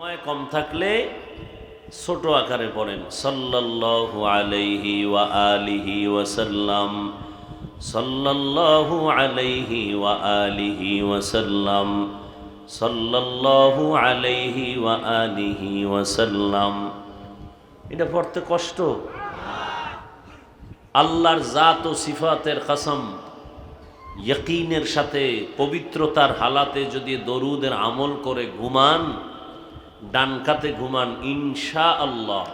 সময় কম থাকলে ছোট আকারে পড়েন। সাল্লাল্লাহু আলাইহি ওয়া আলিহি ওয়াসাল্লাম সাল্লাল্লাহু আলাইহি ওয়া আলিহি ওয়াসাল্লাম সাল্লাল্লাহু আলাইহি ওয়া আলিহি ওয়াসাল্লাম এটা পড়তে কষ্ট। আল্লাহর জাত ও সিফাতের কসম, ইয়কিনের সাথে পবিত্রতার হালাতে যদি দরুদের আমল করে ঘুমান ডানকাতে ঘুমান ইনশা আল্লাহ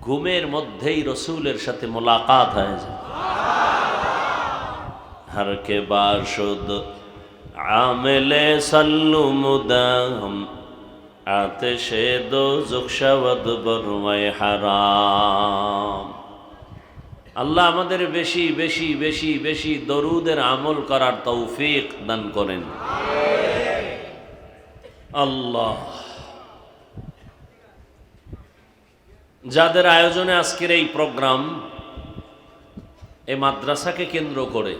ঘুমের মধ্যেই রসুলের সাথে মোলাকাত হয়ে যায়। হর কে বাসুদ আমেলে সাল্লু মুদাম আতেশে হারাম। আল্লাহ আমাদের বেশি বেশি বেশি বেশি দরুদের আমল করার তৌফিক দান করেন। আল্লাহ। যাদের আয়োজনে আজকের এই প্রোগ্রাম এ মাদ্রাসাকে কেন্দ্র করে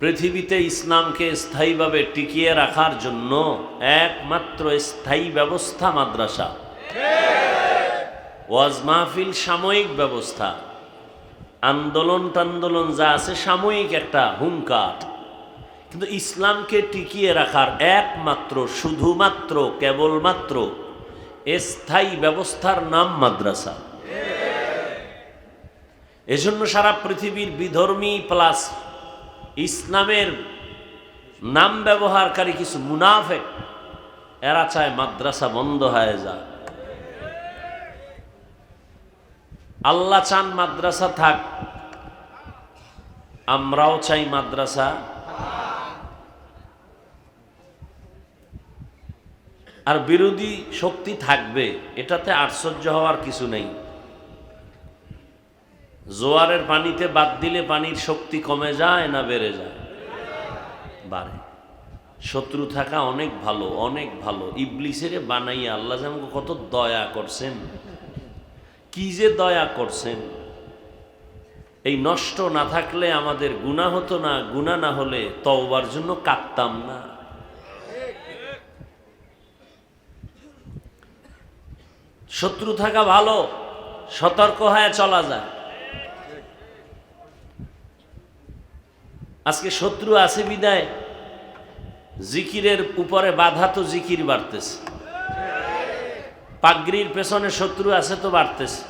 পৃথিবীতে ইসলামকে স্থায়ীভাবে টিকিয়ে রাখার জন্য একমাত্র স্থায়ী ব্যবস্থা মাদ্রাসা। ওয়াজ মাহফিল সাময়িক ব্যবস্থা। আন্দোলন টান্দোলন যা আছে সাময়িক একটা হুঙ্কার। কিন্তু ইসলামকে টিকিয়ে রাখার একমাত্র, শুধুমাত্র, কেবলমাত্র স্থায়ী ব্যবস্থার নাম মাদ্রাসা। এজন্য সারা পৃথিবীর বিধর্মী প্লাস ইসলামের নাম ব্যবহারকারী কিছু মুনাফে এরা চায় মাদ্রাসা বন্ধ হয়ে যায় আল্লাহ চান মাদ্রাসা থাক, আমরাও চাই মাদ্রাসা আর বিরোধী শক্তি থাকবে, এটাতে আশ্চর্য হওয়ার কিছু নেই। জোয়ারের পানিতে বাদ দিলে পানির শক্তি কমে যায় না বেড়ে যায়? বাড়ে। শত্রু থাকা অনেক ভালো অনেক ভালো। ইবলিসেরে বানাইয়া আল্লাহ যেমন কত দয়া করছেন। কি যে দয়া করছেন। এই নষ্ট না থাকলে আমাদের গুণা হতো না গুণা না হলে তওবার জন্য কাঁদতাম না। শত্রু থাকা ভালো, সতর্ক হয়ে চলা যায়। আজকে শত্রু আছে বিদায়, জিকিরের উপরে বাধা তো জিকির বাড়তেছে। পাগড়ির পেছনে শত্রু আছে তো বাড়তেছে।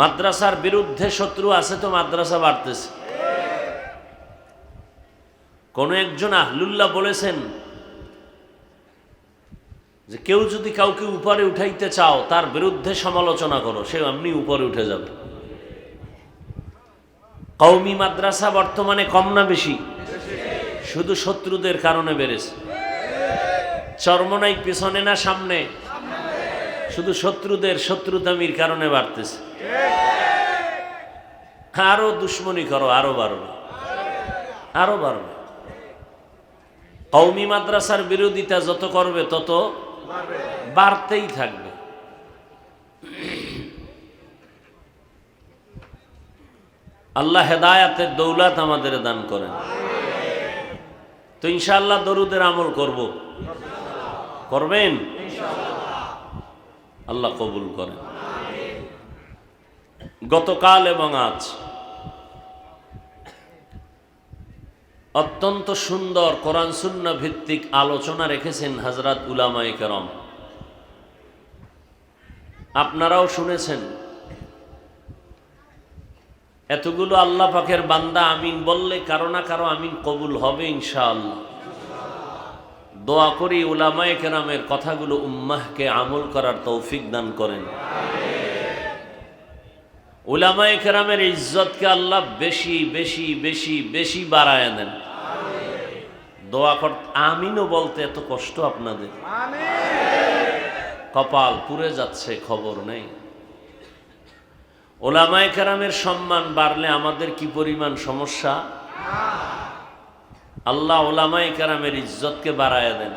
মাদ্রাসার বিরুদ্ধে শত্রু আছে তো মাদ্রাসা বাড়তেছে। কোন একজন আহলুল্লাহ বলেছেন যে কেউ যদি কাউকে উপরে উঠাইতে চাও, তার বিরুদ্ধে সমালোচনা করো সে এমনি উপরে উঠে যাবে। কৌমি মাদ্রাসা বর্তমানে কম না বেশি? শুধু শত্রুদের কারণে বেড়েছে। চর্মনাই পেছনে না সামনে? শুধু শত্রুদের শত্রুতামির কারণে বাড়তেছে। আরও দুশ্মনী করো, আরও বাড়বে আরও বাড়বে কৌমি মাদ্রাসার বিরোধিতা যত করবে, তত বাড়তেই থাকবে। আল্লাহ হেদায়াতের দৌলাত আমাদের দান করেন। তো ইনশাআল্লাহ দরুদের আমল করব। করবেন? আল্লাহ কবুল করেন। গতকাল এবং আজ অত্যন্ত সুন্দর কোরআন শূন্য ভিত্তিক আলোচনা রেখেছেন হজরত উলামাই করম। আপনারাও শুনেছেন, এতগুলো আল্লাহ পাখের বান্দা আমিন বললে কারও না কারও আমিন কবুল হবে ইনশাআল্লাহ। দোয়া করি উলামায়ে কেরামের কথাগুলো উম্মাহকে আমল করার তৌফিক দান করেন। উলামায়ে কেরামের ইজ্জতকে আল্লাহ বেশি বেশি বেশি বেশি বাড়ায় দেন। দোয়া কর, আমিনও বলতে এত কষ্ট আপনাদের। কপাল পুড়ে যাচ্ছে, খবর নেই। ওলামায় কেরামের সম্মান বাড়লে আমাদের কি পরিমাণ সমস্যা? আল্লাহ ওলামায় কেরামের ইজ্জতকে বাড়ায় দেন।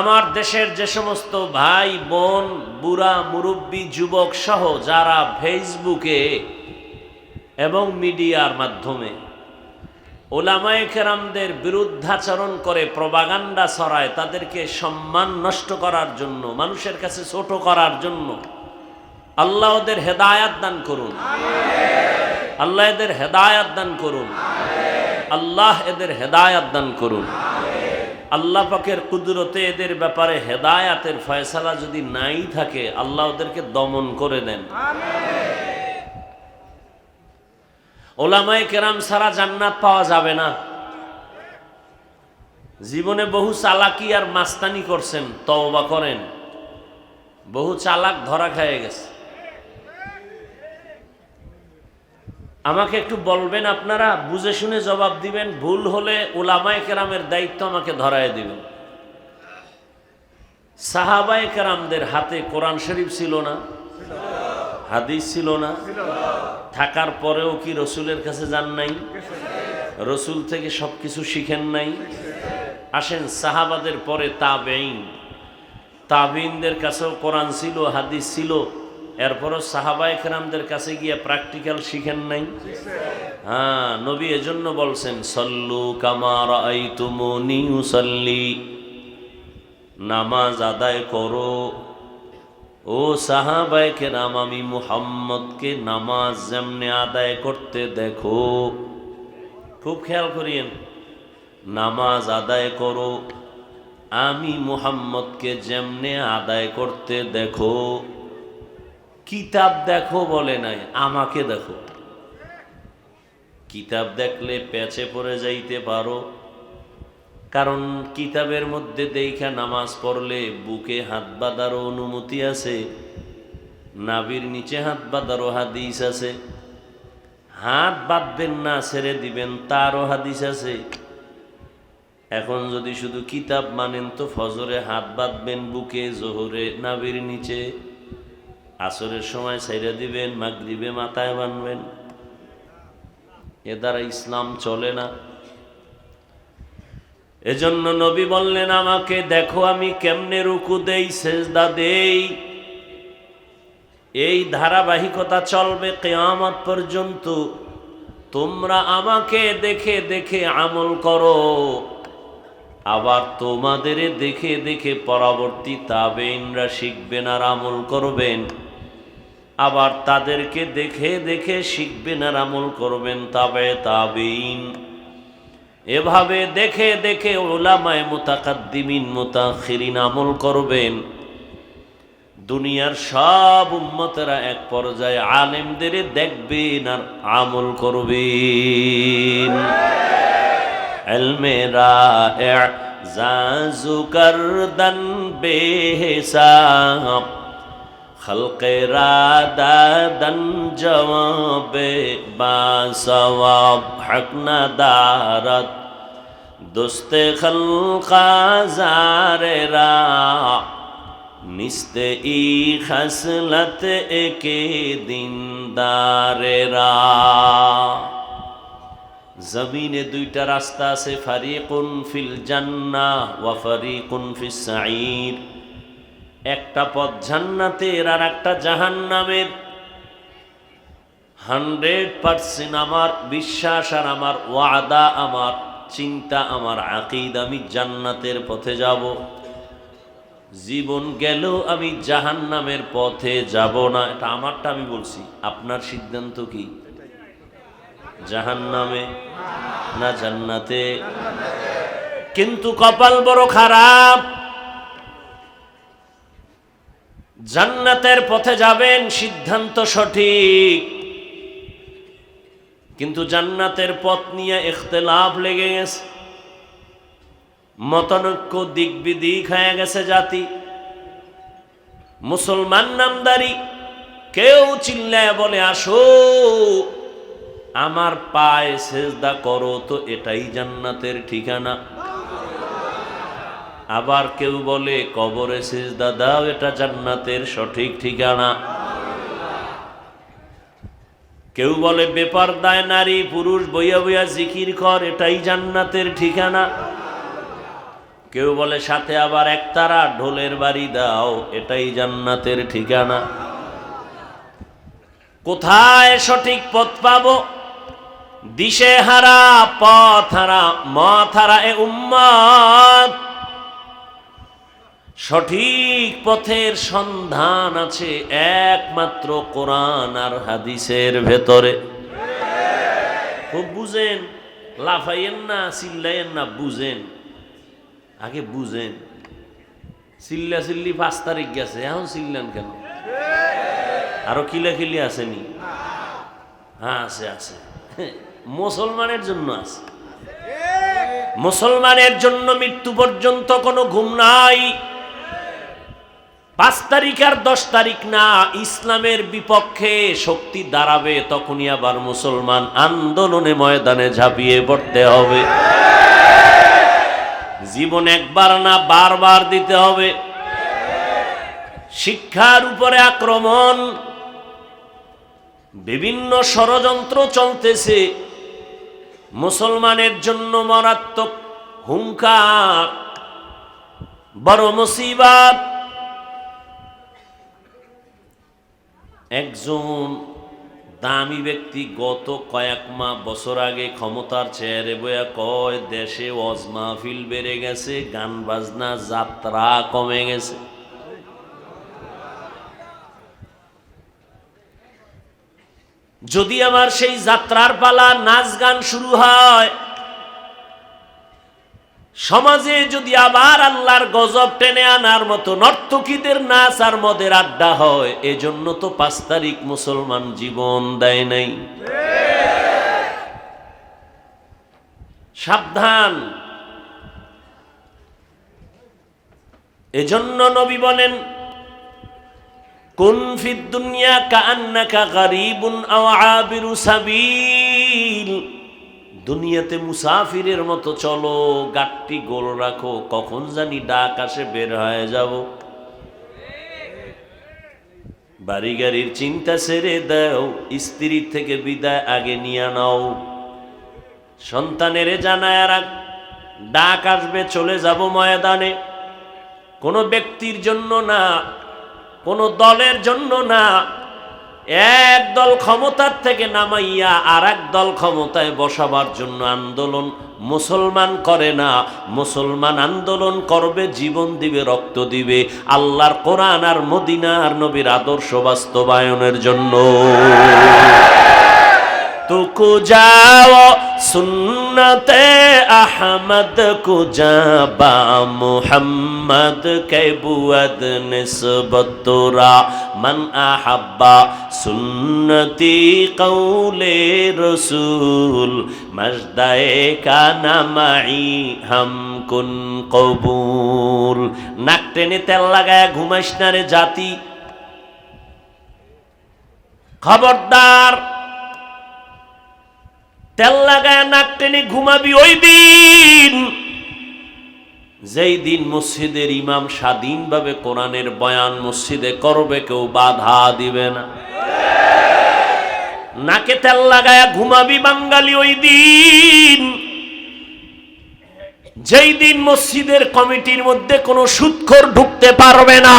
আমার দেশের যে সমস্ত ভাই, বোন, বুড়া, মুরব্বী, যুবক সহ যারা ফেসবুকে এবং মিডিয়ার মাধ্যমে ওলামায়ে কেরামদের বিরুদ্ধাচরণ করে প্রবাগান্ডা ছড়ায়, তাদেরকে সম্মান নষ্ট করার জন্য, মানুষের কাছে ছোট করার জন্য আল্লাহ ওদের হেদায়াত দান করুন। আল্লাহ এদের হেদায়াত দান করুন। আল্লাহ এদের হেদায়াত দান করুন। আল্লাহ পাকের কুদরতে এদের ব্যাপারে হেদায়াতের ফয়সালা যদি নাই থাকে, আল্লাহ ওদেরকে দমন করে দেন। ওলামাই কেরাম সারা জান্নাত পাওয়া যাবে না। জীবনে বহু চালাকি আর মাস্তানি করছেন, তওবা করেন। বহু চালাক ধরা খেয়ে গেছে। আমাকে একটু বলবেন আপনারা, বুঝে শুনে জবাব দিবেন, ভুল হলে ওলামায় কেরামের দায়িত্ব আমাকে ধরায় দিবেন। সাহাবায় কেরামদের হাতে কোরআন শরীফ ছিল না? হাদিস ছিল না? থাকার পরেও কি রসুলের কাছে যান নাই? রসুল থেকে সব কিছু শিখেন নাই? আসেন সাহাবাদের পরে তাবেইন তাবিনদের কাছেও কোরআন ছিল, হাদিস ছিল। এরপরও সাহাবাই কেরামদের কাছে গিয়ে প্র্যাকটিক্যাল শিখেন নাই? হ্যাঁ নবী এজন্য বলছেন, সল্লু কামার আই উসল্লি। নামাজ আদায় করো। ও সাহাবাই কেরাম আমি মুহাম্মদকে নামাজ যেমনে আদায় করতে দেখো। খুব খেয়াল করিয়েন, নামাজ আদায় করো, আমি মুহাম্মদকে যেমনে আদায় করতে দেখো। কিতাব দেখো বলে নাই, আমাকে দেখো। কিতাব দেখলে পেছে পড়ে যাইতে পারো কারণ কিতাবের মধ্যে দেখা নামাজ পড়লে বুকে হাত বাঁধারও অনুমতি আছে নাবির নিচে হাত বাঁধারও হাদিস আছে। হাত বাঁধবেন না, ছেড়ে দিবেন, তারও হাদিস আছে। এখন যদি শুধু কিতাব মানেন তো ফজরে হাত বাঁধবেন বুকে, জোহরে নাবির নিচে, আসরের সময় সাইরা দিবেন, মাগরিবে মাথায় বানবেন এ দ্বারা ইসলাম চলে না। এজন্য নবী বললেন, আমাকে দেখো, আমি কেমনে রুকু দেই, সেজদা দেই। এই ধারাবাহিকতা চলবে কেয়ামত পর্যন্ত। তোমরা আমাকে দেখে দেখে আমল করো। আবার তোমাদের দেখে দেখে পরবর্তী তাবেইনরা শিখবেন আর আমল করবেন। আবার তাদেরকে দেখে দেখে শিখবেন আর আমল করবেন তবে তাবেইন এভাবে দেখে দেখে ওলামায় মোতাকাদ্দিমিন, মোতাখিরিন আমল করবেন। দুনিয়ার সব উম্মতেরা এক পর্যায়ে আলেমদের দেখবেন আর আমল করবেন। এলমেরা জাজুকারদন বাসওয়াব দারত দোস্তে খলকাজারেরা নিস্তে ই খসলত একে দিনদারেরা জমিনে দুইটা রাস্তা আছে, ফারিকুন ফিল জান্না ওয়া ফারিকুন ফিস সাঈর। একটা পথ জান্নাতের আর একটা জাহান্নামের। হান্ড্রেড পার্সেন্ট আমার বিশ্বাস আর আমার ওয়াদা আমার। চিন্তা আমার আকিদ, আমি জান্নাতের পথে যাব। জীবন গেলেও আমি জাহান্নামের পথে যাব না। এটা আমারটা আমি বলছি, আপনার সিদ্ধান্ত কি? জাহান্নামে না জান্নাতে? কিন্তু কপাল বড় খারাপ। জান্নাতের পথে যাবেন, সিদ্ধান্ত সঠিক। কিন্তু জান্নাতের পথ নিয়ে ইখতলাফ লেগে গেছে। মতনৈক্য দিক বিদিক হয়ে গেছে জাতি। মুসলমান নামদারি কেউ চিল্লায় বলে, আসো, আমার পায়ে সেজদা করো, তো এটাই জান্নাতের ঠিকানা। আবার কেউ বলে, কবরে সেজদা দাও, এটা জান্নাতের সঠিক ঠিকানা। কেউ বলে বেপার দায় নারী, পুরুষ বইয়া বইয়া জিকির কর, এটাই জান্নাতের ঠিকানা। কেউ বলে সাথে আবার একতারা ঢোলের বাড়ি দাও, এটাই জান্নাতের ঠিকানা। কোথায় সঠিক পথ পাব? দিশে হারা পথ হারা মত হারা এ উম্মত সঠিক পথের সন্ধান আছে একমাত্র কোরআন আর হাদিসের ভেতরে। খুব বুঝেন, লাফাইয়েন না, চিল্লাইয়েন না, বুঝেন। আগে বুঝেন। চিল্লা চিল্লি পাঁচ তারিখ গেছে, এখন চিল্লান কেন? আরও কিলাকিলি আসেনি হ্যাঁ আছে আছে। মুসলমানের জন্য আছে। মুসলমানের জন্য মৃত্যু পর্যন্ত কোনো ঘুম নাই। পাঁচ তারিখ আর দশ তারিখ না, ইসলামের বিপক্ষে শক্তি দাঁড়াবে, তখনই আবার মুসলমান আন্দোলনে ময়দানে ঝাঁপিয়ে পড়তে হবে। জীবন একবার না, বারবার দিতে হবে। শিক্ষার উপরে আক্রমণ, বিভিন্ন ষড়যন্ত্র চলতেছে। মুসলমানের জন্য মারাত্মক হুঙ্কার বড় মুসিবাত। একজন দামি ব্যক্তি গত কয়েক মা বছর আগে ক্ষমতার চেয়ারে বয়া কয়, দেশে ওয়াজ মাহফিল বেড়ে গেছে, গান বাজনা যাত্রা কমে গেছে। যদি আমার সেই যাত্রার পালা, নাচ গান শুরু হয় সমাজে যদি আবার আল্লাহর গজব টেনে আনার মতো নর্তকীদের নাচ আর মদের আড্ডা হয়, এজন্য তো পাঁচ তারিখ মুসলমান জীবন দেয় নাই। সাবধান। এজন্য নবী বলেন, কুন ফিদ দুনিয়া কান্নাকা গারিবুন আও আবিরু সাবিল। দুনিয়াতে মুসাফিরের মতো চলো, গাটটি গোল রাখো, কখন জানি ডাক আসে, বের হয়ে যাব। বাড়ি গাড়ির চিন্তা ছেড়ে দাও স্ত্রীর থেকে বিদায় আগে নিয়ে নাও। সন্তানের জানায় আর ডাক আসবে, চলে যাব ময়দানে। কোনো ব্যক্তির জন্য না, কোনো দলের জন্য না এক দল ক্ষমতার থেকে নামাইয়া আর এক দল ক্ষমতায় বসাবার জন্য আন্দোলন মুসলমান করে না। মুসলমান আন্দোলন করবে, জীবন দিবে, রক্ত দিবে। আল্লাহর কোরআন আর মদিনার নবীর আদর্শ বাস্তবায়নের জন্য। কু যাও সুন্নতে আহমদ কু যাবা মুহাম্মদ কেবুয় নিসবতরা মন আহাব্বা সুন্নতি কৌলে রসুল মজদায় কানামাই হম কুন কবুল নাক টেনে তেল লাগায় ঘুমাইস জাতি খবরদার তেল লাগায় নাক টেনে ঘুমাবি ওই দিন। যেই দিন মসজিদের ইমাম স্বাধীনভাবে কোরআনের বয়ান মসজিদে করবে, কেউ বাধা দিবে না। নাকে তেল লাগায় ঘুমাবি বাঙালি ওই দিন। যেই দিন মসজিদের কমিটির মধ্যে কোনো সুৎখর ঢুকতে পারবে না।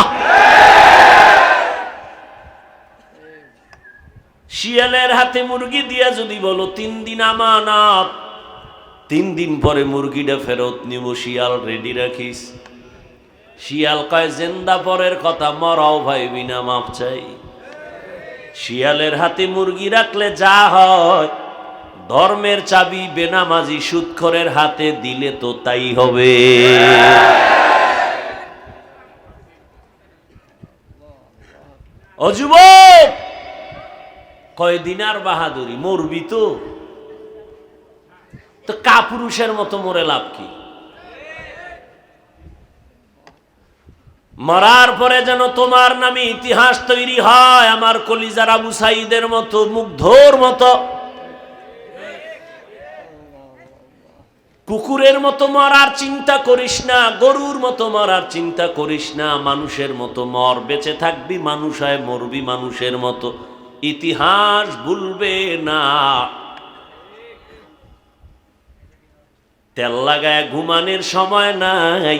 শিয়ালের হাতে মুরগি দিয়া যদি বলো, তিন দিন আমানত। তিন দিন পরে মুরগিটা ফেরত নিব, শিয়াল রেডি রাখিস। শিয়াল কয়, জেন্দা পরের কথা, মরাও ভাই বিনা মাপ চাই। শিয়ালের হাতে মুরগি রাখলে যা হয়, ধর্মের চাবি, বেনামাজি, সুৎখরের হাতে দিলে তো তাই হবে। অযুবক কয়দিন আর বাহাদুরি, মরবি তো? তো কাপুরুষের মতো মরে লাভ কি? মরার পরে যেন তোমার নামে ইতিহাস তৈরি হয়, আমার কলিজার আবু সাইদের মতো, মুগ্ধর মতো। কুকুরের মতো মরার চিন্তা করিস না, গরুর মতো মরার চিন্তা করিস না, মানুষের মতো মর, বেঁচে থাকবি মানুষ হয়, মরবি মানুষের মতো। ইতিহাস ভুলবে না। তেল লাগায় ঘুমানের সময় নাই।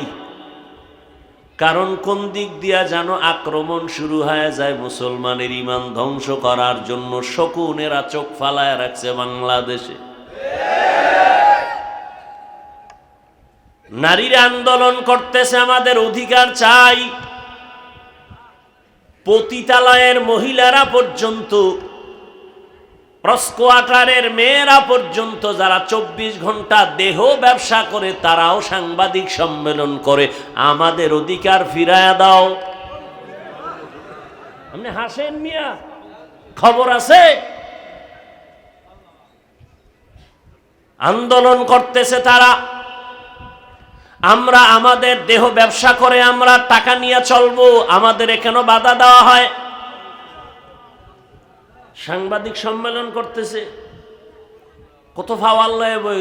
কারণ কোন দিক দিয়া যেন আক্রমণ শুরু হয়ে যায়, মুসলমানের ইমান ধ্বংস করার জন্য শকুনেরা চোখ ফালায় রাখছে বাংলাদেশে। নারীরা আন্দোলন করতেছে, আমাদের অধিকার চাই। পতিতালয়ের মহিলারা পর্যন্ত প্রস্কোয়াটারের মেয়েরা পর্যন্ত, যারা চব্বিশ ঘণ্টা দেহ ব্যবসা করে, তারাও সাংবাদিক সম্মেলন করে। আমাদের অধিকার ফিরায়া দাও। আপনি হাসেন মিয়া? খবর আছে? আন্দোলন করতেছে তারা। আমরা আমাদের দেহ ব্যবসা করে আমরা টাকা নিয়ে চলবো আমাদের কেন বাধা দেওয়া হয়? সাংবাদিক সম্মেলন করতেছে, কত ভাও আল্লাহ বই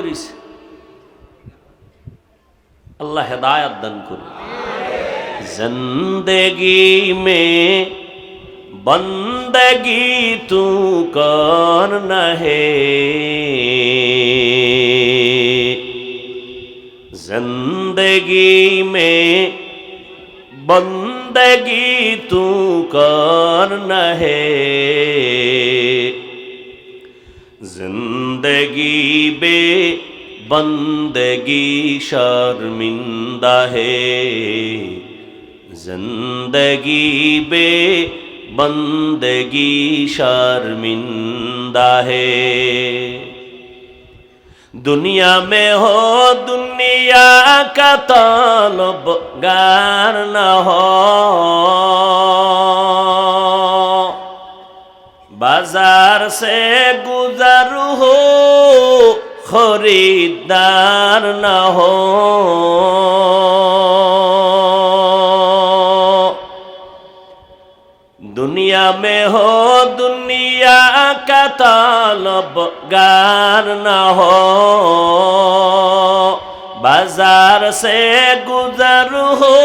আল্লাহ হেদায়াত দান করুন। জিন্দগি মে বন্দগি তু কর নহে। زندگی میں بندگی تو کرنا ہے۔ زندگی بے بندگی شرمندہ ہے۔ زندگی بے بندگی شرمندہ ہے۔ दुनिया में हो दुनिया का तालब गार न हो बाजार से गुजर हो खरीदार न हो दुनिया में हो दुनिया کا طالب گار نہ ہو۔ بازار سے گزر ہو،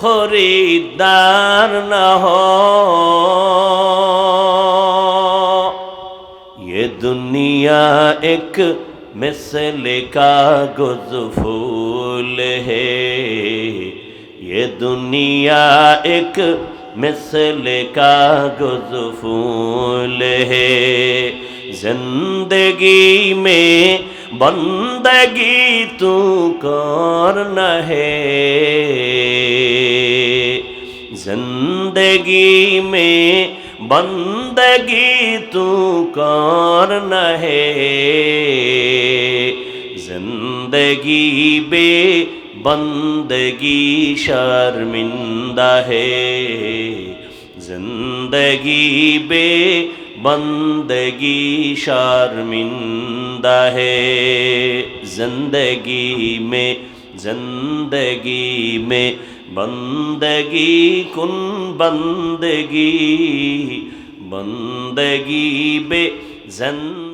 خریدار نہ ہو۔ یہ دنیا ایک مثل کا گزفول ہے۔ یہ دنیا ایک مثل کا گزفول ہے۔ زندگی میں بندگی تو کار نہ ہے۔ زندگی میں بندگی تو کار نہ ہے۔ زندگی بے بندگی شرمندہ ہے۔ زندگی بے بندگی شرمندہ ہے۔ زندگی میں زندگی میں بندگی کن بندگی۔ بندگی بے زندگی